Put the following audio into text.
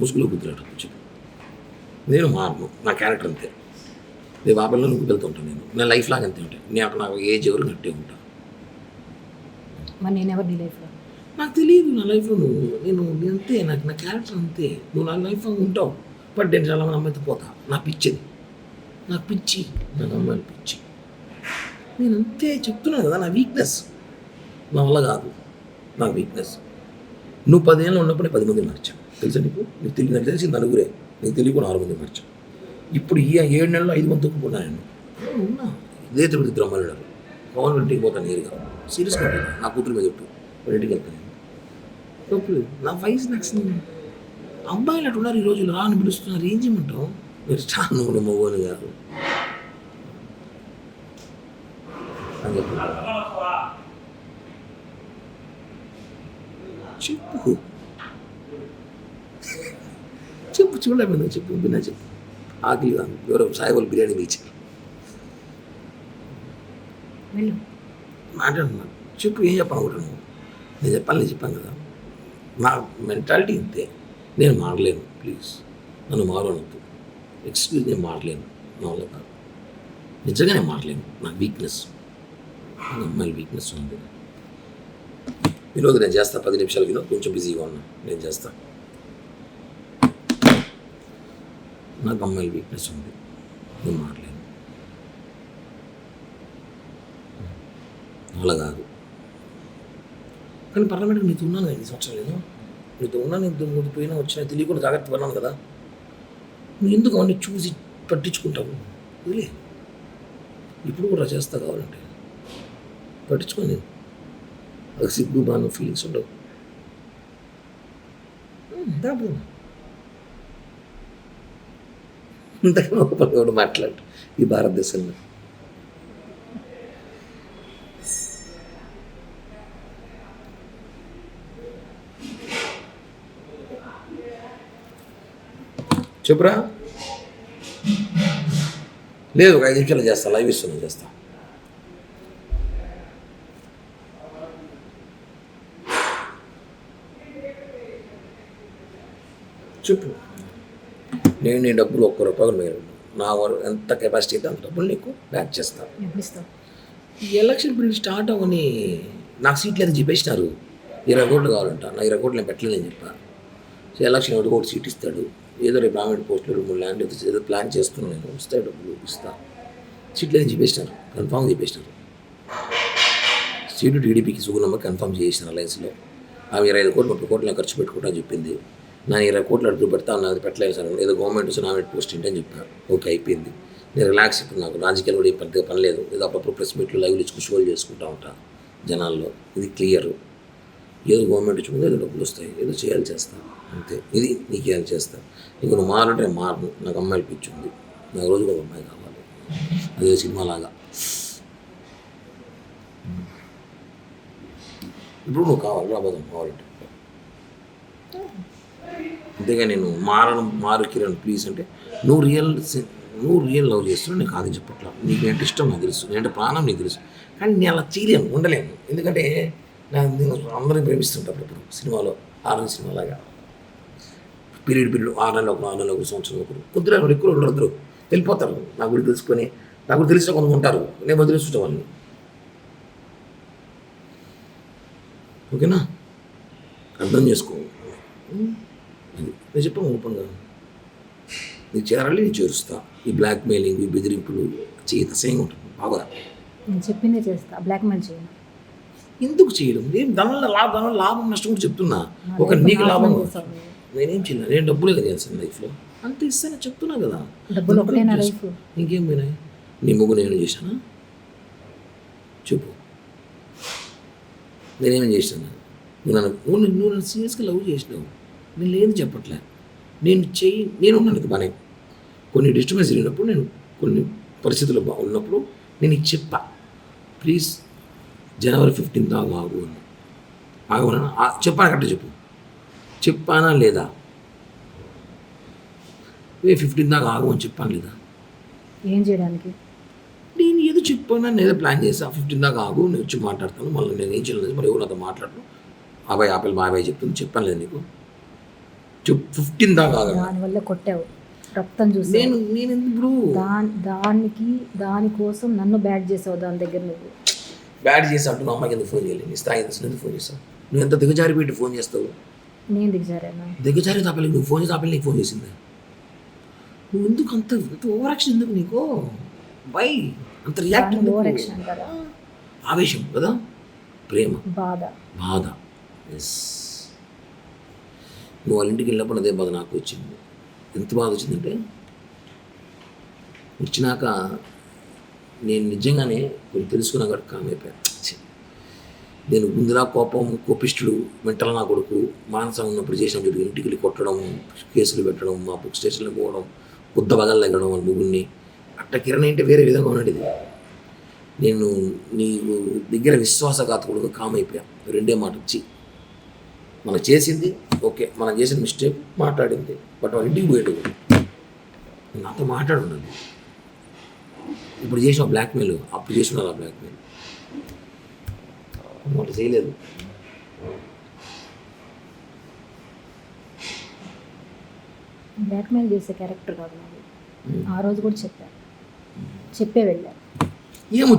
ముసుగులో గుర్తురాడు చెప్పు నేను మారను నా క్యారెక్టర్ అంతే. ఆ పిల్లలు నువ్వు వెళ్తూ ఉంటాను నేను. నా లైఫ్ లాగా అంతే ఉంటాయి నేను అక్కడ నాకు ఏజ్ ఎవరు కట్టే ఉంటాను మరి నేను ఎవరు నీ లైఫ్లో నాకు తెలియదు నా లైఫ్లో నువ్వు. నేను నేను అంతే నాకు నా క్యారెక్టర్ అంతే. నువ్వు నా లైఫ్లో ఉంటావు. బట్ నేను చాలా మంది అమ్మాయితో పోతా. నా పిచ్చిది నాకు పిచ్చి. నాకు అమ్మాయిలు పిచ్చి. నేను అంతే చెప్తున్నాను కదా నా వీక్నెస్ నా వల్ల కాదు. నా వీక్నెస్ నువ్వు పదేళ్ళు ఉన్నప్పుడు నేను పది మంది మార్చాను తెలుసా నీకు? నీకు తెలియదు నాకు తెలిసి నలుగురే. నీకు తెలియకుండా ఆరు మంది మార్చాను ఇప్పుడు ఈ ఏడు నెలల్లో ఐదు మంది తొక్కున్నాను నేను ఉన్నా. ఇదే తిరుపతి ఇద్దరు అమ్మాయిలు ఉన్నారు. పవన్ ఇంటికి పోతాను నేరుగా సీరియస్గా నా కూతురు మీద చెప్పు వాళ్ళ ఇంటికి వెళ్తాను తప్పు నా వయసు నచ్చింది అబ్బాయిలు అటు ఉన్నారు ఈ రోజులు. రాని పిలుస్తున్నారు. ఏం చేయమంటావు? మీరు చాలా నువ్వు మగోని గారు అని చెప్పి. చెప్పు. చెప్పు చూడలేదు చెప్పు విన్నా చెప్పు. ఆకలి ఎవరో సాయిబాబు బిర్యానీ బీచ్ వెళ్ళు. మాట్లాడుతున్నాను చెప్పు ఏం చెప్పాలనుకుంటున్నావు నేను చెప్పాలి నేను చెప్పాను కదా. నా మెంటాలిటీ ఇంతే. నేను మారలేను ప్లీజ్. నన్ను మారనొద్దు ఎక్స్క్యూజ్ నేను మారలేను. నా వల్ల కాదు. నిజంగా నేను మారలేను. నా వీక్నెస్ నా అమ్మాయిల వీక్నెస్ ఉంది. ఈరోజు నేను చేస్తా పది నిమిషాలు వినో కొంచెం బిజీగా ఉన్నాను నేను చేస్తా. నాకు అమ్మాయిల వీక్నెస్ ఉంది. నేను మారలేను. అలా కాదు. కానీ పార్లమెంట్కి నీతో ఉన్నాను కదా ఈ సంవత్సరం నేను నీతో ఉన్నాను నీతో ముందు పోయినా వచ్చినా తెలియకుండా జాగ్రత్త పడినాను కదా. నువ్వు ఎందుకు అవన్నీ చూసి పట్టించుకుంటావు? వదిలే. ఇప్పుడు కూడా చేస్తా కావాలంటే. పట్టించుకోండి నేను. ఒక సిగ్గు బాను ఫీలింగ్స్ ఉండవు దాపు ఇంతకన్నా ఒక కూడా మాట్లాడు ఈ భారతదేశంలో చెప్పురా లేదు ఒక ఐదు నిమిషాలు చేస్తా లైవ్ ఇస్తున్నాను చేస్తా చెప్పు. నేను నీ డబ్బులు ఒక్క రూపాయలు మీరు నా వరకు ఎంత కెపాసిటీ అయితే అంత డబ్బులు నీకు బ్యాక్ చేస్తాను ఈ ఎలక్షన్ బిల్ స్టార్ట్ అవ్వని నాకు సీట్లు అయితే చెప్పేసినారు? ఇరవై కోట్లు కావాలంట. నా ఇరవై కోట్లు నేను పెట్టలేదని చెప్పాను సో ఎలక్షన్ ఒకటి ఒకటి సీట్ ఇస్తాడు. ఏదో రేపు రామిడి పోస్టులు మూడు ల్యాండ్ ఏదో ప్లాన్ చేస్తున్నాను నేను. వస్తాయి డబ్బులు ఇస్తా. సీట్లు అయితే చెప్పేసినారు? కన్ఫామ్ చెప్పేసినారు. సీటు టీడీపీకి సుగుణమ్మ కన్ఫామ్ చేసిన అలయన్స్లో ఆమె ఇరవై ఐదు కోట్లు ముప్పై కోట్లు నేను ఖర్చు పెట్టుకుంటా చెప్పింది. నా ఇరవై కోట్లు అడుగు పెడతా అది పెట్టలేదు సార్. ఏదో గవర్నమెంట్ వచ్చి నామినేట్ పోస్ట్ ఏంటని చెప్పాను ఓకే అయిపోయింది. నేను రిలాక్స్ ఇప్పుడు నాకు రాజకీయాలు కూడా పెద్దగా పని లేదు. ఏదో అప్పుడప్పుడు ప్రెస్ మీట్లు లైవ్లు ఇచ్చుకు షోలు చేసుకుంటా ఉంటాను జనాల్లో. ఇది క్లియర్ ఏదో గవర్నమెంట్ ఇచ్చుకుంటే ఏదో డబ్బులు వస్తాయి. ఏదో చేయాలి చేస్తాను అంతే. ఇది నీకు ఏం చేస్తాను నీకు నువ్వు మారంటే మారను. నాకు అమ్మాయిలు పిచ్చి ఉంది. నాకు రోజుకు ఒక అమ్మాయి కావాలి. అదే సినిమాలాగా. ఇప్పుడు నువ్వు కావాలి. రాబోదాం. కావాలంటే. అంతేగా నేను మారడం మారు కిరణ్ ప్లీజ్ అంటే నువ్వు రియల్ నువ్వు రియల్ లవ్ చేస్తున్నావు నీకు అది చెప్పట్లా నీకు ఏంటి ఇష్టం? నాకు తెలుసు. నేనంటే ప్రాణం? నీకు తెలుసు. కానీ నేను అలా చేయలేను ఉండలేను. ఎందుకంటే నేను అందరిని ప్రేమిస్తుంటా అప్పుడు సినిమాలో ఆరు సినిమాలాగా పీరియడ్ పీరియడ్ ఆరు నెలలు ఒకరు ఆరు నెలలు ఒకరు సంవత్సరం ఒకరు. కొద్దిగా ఎక్కువ ఉండరు. అందరూ వెళ్ళిపోతారు. నా గురించి తెలుసుకొని నా గురించి తెలిసిన కొంతమంది ఉంటారు. నేను వదిలేస్తుంటా వాళ్ళని. ఓకేనా? అర్థం చేసుకో. అది నేను చెప్పాను ఓపెన్గా నీకు చేరాలి నేను చేరుస్తా. ఈ బ్లాక్ మెయిలింగ్ ఈ బెదిరింపులు చేత అసహ్యంగా ఉంటుంది. బాగా నేను చెప్పిందే చేస్తా. బ్లాక్మెయిల్ చేయను. ఎందుకు చేయడం? ఏం దానివల్ల లాభం దానివల్ల లాభం నష్టం కూడా చెప్తున్నా. ఒక నీకు లాభం నేనేం చేయను నేను డబ్బులే కదా చేస్తాను లైఫ్లో అంత ఇస్తాను చెప్తున్నా కదా. డబ్బులు నా లైఫ్ ఇంకేం పోయినాయి? నీ ముగ్గు నేను చేశానా? చెప్పు. నేనేం చేశాను? నువ్వు నన్ను- నువ్వు నన్ను సీరియస్గా లవ్ చేసినావు. నేను లేదు చెప్పట్లే. నేను చెయ్యి నేను ఉన్నాను బాగానే కొన్ని డిస్టర్బెన్స్ జరిగినప్పుడు నేను కొన్ని పరిస్థితులు బాగున్నప్పుడు నేను నీకు చెప్పా ప్లీజ్ జనవరి ఫిఫ్టీన్త్ దాకా ఆగు అని. ఆగమన్నా చెప్పాను కరెక్ట్ చెప్పు. చెప్పానా లేదా? ఏ ఫిఫ్టీన్ దాకా ఆగు అని చెప్పాను లేదా? ఏం చేయడానికి? నేను ఏదో చెప్పాను? నేను ఏదో ప్లాన్ చేసా ఫిఫ్టీన్ దాకా ఆగు నేను వచ్చి మాట్లాడతాను మళ్ళీ నేను ఏం చేయలేదు మరి ఎవరు నాతో మాట్లాడను? అబ్బాయి ఆపిల్ బాబాయ్ చెప్తుంది చెప్పాను లేదు నీకు. ఫిఫ్టీన్ దాకా. దానివల్ల కొట్టావు. రక్తం చూసి నేను నేను ఎందుకు ఇప్పుడు? దాని దానికి దానికోసం నన్ను బ్యాడ్ చేసావు దాని దగ్గర నువ్వు. బ్యాడ్ చేసి అంటూ మా అమ్మాయికి ఎందుకు ఫోన్ చేయాలి నీ స్థాయి ఎందుకు ఫోన్ చేస్తావు నువ్వు ఎంత దిగజారి పెట్టి ఫోన్ చేస్తావు? నేను దిగజారాను? దిగజారి తాపలి నువ్వు ఫోన్ చేసి నీకు ఫోన్ చేసింది. నువ్వు ఎందుకు అంత అంత ఓవరాక్షన్ ఎందుకు నీకు? వై అంత రియాక్ట్ ఓవర్ యాక్షన్ అంటారా? ఆవేశం కదా? ప్రేమ. బాధ. బాధ. ఎస్ నువ్వు వాళ్ళ ఇంటికి వెళ్ళినప్పుడు అదే బాధ నాకు వచ్చింది. ఎంత బాధ వచ్చిందంటే వచ్చినాక నేను నిజంగానే కొంచెం తెలుసుకున్నా కూడా కామ్ అయిపోయాను. నేను ముందులా కోపం కోపిష్ఠుడు మెంటల్ నా కొడుకు మానసం ఉన్నప్పుడు చేసిన చూడు ఇంటికి వెళ్ళి కొట్టడం కేసులు పెట్టడం మా బుక్ స్టేషన్లో పోవడం కొద్ద బదలు తగ్గడం వాళ్ళ ముగ్గురిని. అట్ట కిరణ్ అంటే వేరే విధంగా ఉన్నది. నేను నీ దగ్గర విశ్వాసఘాతకుడుగా కామ్ అయిపోయాను. రెండే మాట వచ్చి మనం చేసింది ఓకే మనం చేసిన మిస్టేక్ మాట్లాడింది బట్ వాళ్ళ ఇంటికి పోయేటు నాతో మాట్లాడుండాలి ఇప్పుడు చేసిన బ్లాక్మెయిల్ అప్పుడు చేసిన ఆ బ్లాక్మెయిల్ వాళ్ళు చేయలేదు. బ్లాక్మెయిల్ చేసే క్యారెక్టర్ కాదు నాది. ఆ రోజు కూడా చెప్పా. చెప్పే వెళ్ళా. ఏమో